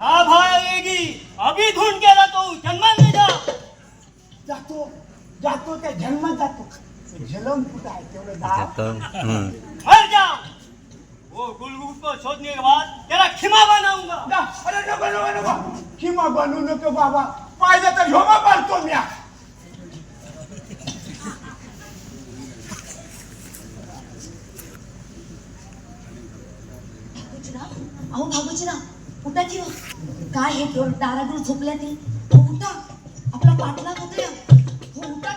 हा भाएगी अभी ढूंढ के लाता हूँ जन्मन में जा जातो जातो त्या जन्मात जातो. झलम कुठं आहे? तेवढं जातो. हम्म. मर जा. वो गुलगुल को छोड़ने के बाद तेरा खिमा बनाऊंगा जा, अरे नको नको नको. किंवा बनवू नको बाबा. पाहिजे तर झोमा पाडतो मी. भागोजीराव अहो भागोजीराव उठा हो. काय हे केवळ दारातून झोपल्या ते? हो उठा. आपला पाठलाग होतोय हो उठा.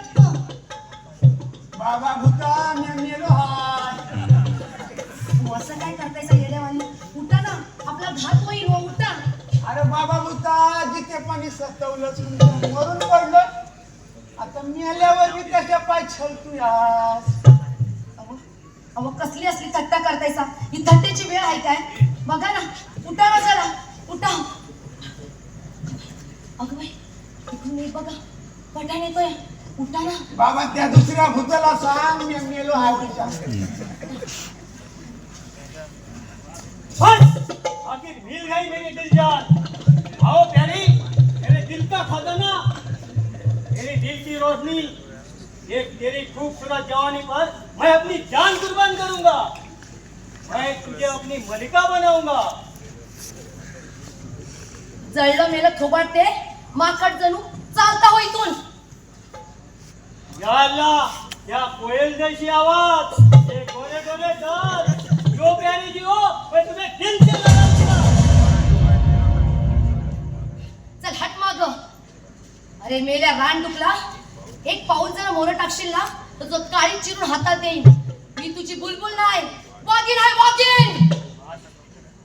बाबा भूता मी मेलो हाय. हो, असं काय करताय येड्यावानी उठा ना. आपला घात होईल हो उठा. अरे बाबा भूता जिथे पाणी सतवलं तुमचं मरून पडलं. आता मेल्यावर मी कशा पाय छलतू यार अहो अहो कसली असली थट्टा करतायसा? ही थट्टेची वेळ आहे काय? बघा ना. उठा जरा उठा. अगं बाई इकडून एक बघा. पठाण येतोय उठा ना. बाबा त्या दुसऱ्या भूताला सांग मी मेलो हाय तुझ्या. बस आखिर मिल गई मेरी दिल जान आओ प्यारी मेरे दिल का खजाना. मेरे दिल की रोशनी एक तेरी खूबसूरत जवानी पर मैं अपनी जान कुर्बान करूंगा। मैं तुझे अपनी मलिका बनाऊंगा। जळलं मेलं थोबाडते माकड जणू चालता हो इथून. या अल्लाह क्या कोयल जैसी आवाज ये गोरे गोरे दाल जो प्यारी जी हो मैं तुम्हें दिल से चल हट माग. अरे मेल्या रान डुकला एक पाऊल जर मोर टाकशील ना तर जो काळी चिरून हातात येईन मी तुझी बुलबुल नाही. वागिन आहे वागिन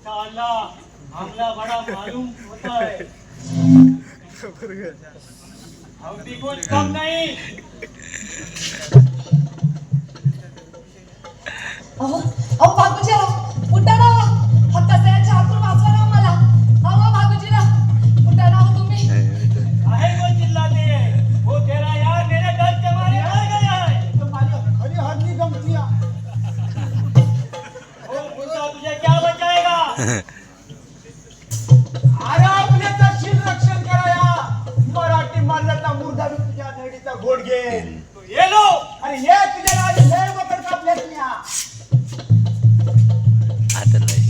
अल्लाह हमला बड़ा मालूम होता है हम भी कुछ कम नहीं. अहो अहो भागूजीराव उठा ना हक्का सयाच्या हातून वाचवा ना मला अहो भागूजीराव उठा ना हो तुम्ही. काहे वो चिल्लाते हैं वो तेरा यार मेरे दर्द के मारे मर गया है. तुझे क्या बचाएगा नडीचा गोड घेईन तो ये लो अरे ये तुझ्या राज लय वखर कापल्यात मी हा. आता लय.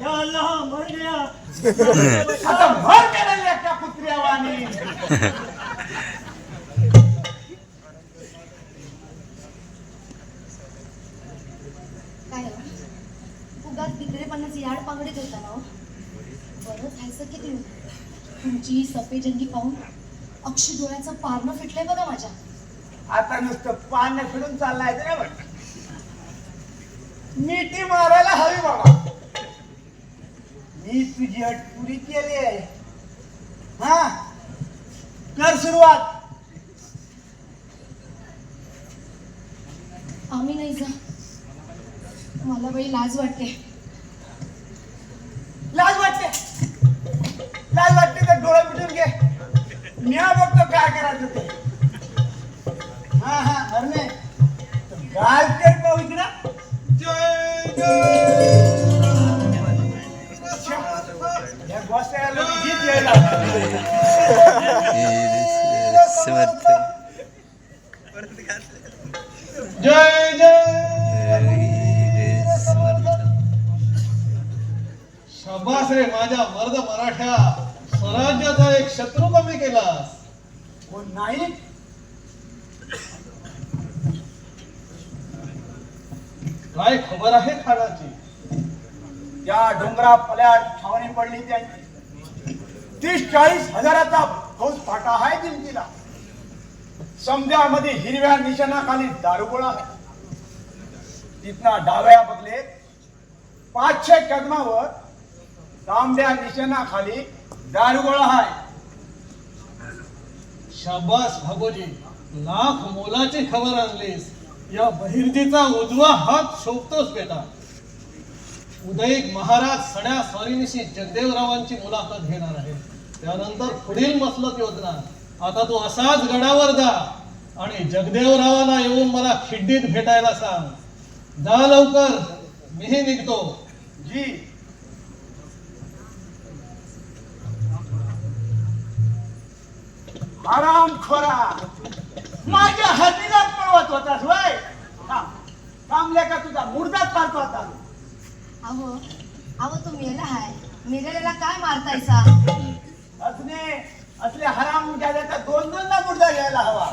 या अल्लाह मर गया आता भर केलेल्या त्या कुत्र्यावानी काय हो? उगाच याड पांगडीत होता ना हो? बरं खायचं किती तुमची सफेजंगी पाहून अक्षी डोळ्याचं पारणं फिटलंय बघा माझ्या. आता नुसतं पान फिरून चाललाय मिठी मारायला हवी बाबा. मी तुझी अट पुरी केली आहे. हा? कर सुरुवात. आम्ही नाही जा. मला बाई लाज वाटते. लाज वाटते. मी बघतो काय करायचं ते. हा हा हरणे. गाल तर पाहू इकडं. जय जय. या गोष्टीला गीत यायला समर्थ जय जय. समर्थ. शाबास रे माझ्या मर्द मराठ्या. स्वराज्याचा एक शत्रू केलास? कोण? नाही. काय खबर आहे खानाची? त्या डोंगरा पल्यात छावणी पडली त्यांची. तीस चाळीस हजाराचा फौज फाटा आहे जिंतीला समजामध्ये हिरव्या निशाणाखाली दारुगोळा आहे. तिथना डाव्या बदले पाचशे कदमावर तांब्या निशाणाखाली दारुगोळा आहे. शाबास भागोजी लाख मोलाची खबर आणलीस. या बहिर्दीचा उजवा हात शोभतोच बेटा. उदयिक महाराज सड्या स्वारीनिशी जगदेवरावांची मुलाखत घेणार आहे त्यानंतर पुढील मसलत योजना. आता तू असाच गडावर जा आणि जगदेवरावाला येऊन मला खिड्डीत भेटायला सांग. जा लवकर. मीही निघतो. जी. आराम खोरा. माझ्या हद्दीला पळवत होतास वय. थांब. थांबल्या का तुझा मुर्दाच पाहतो? आता अहो अहो तो मेला हाय. मेलेल्याला काय मारतायसा? असणे असले हराम गेल्याचा दोन दोनदा मुर्दा घ्यायला हवा.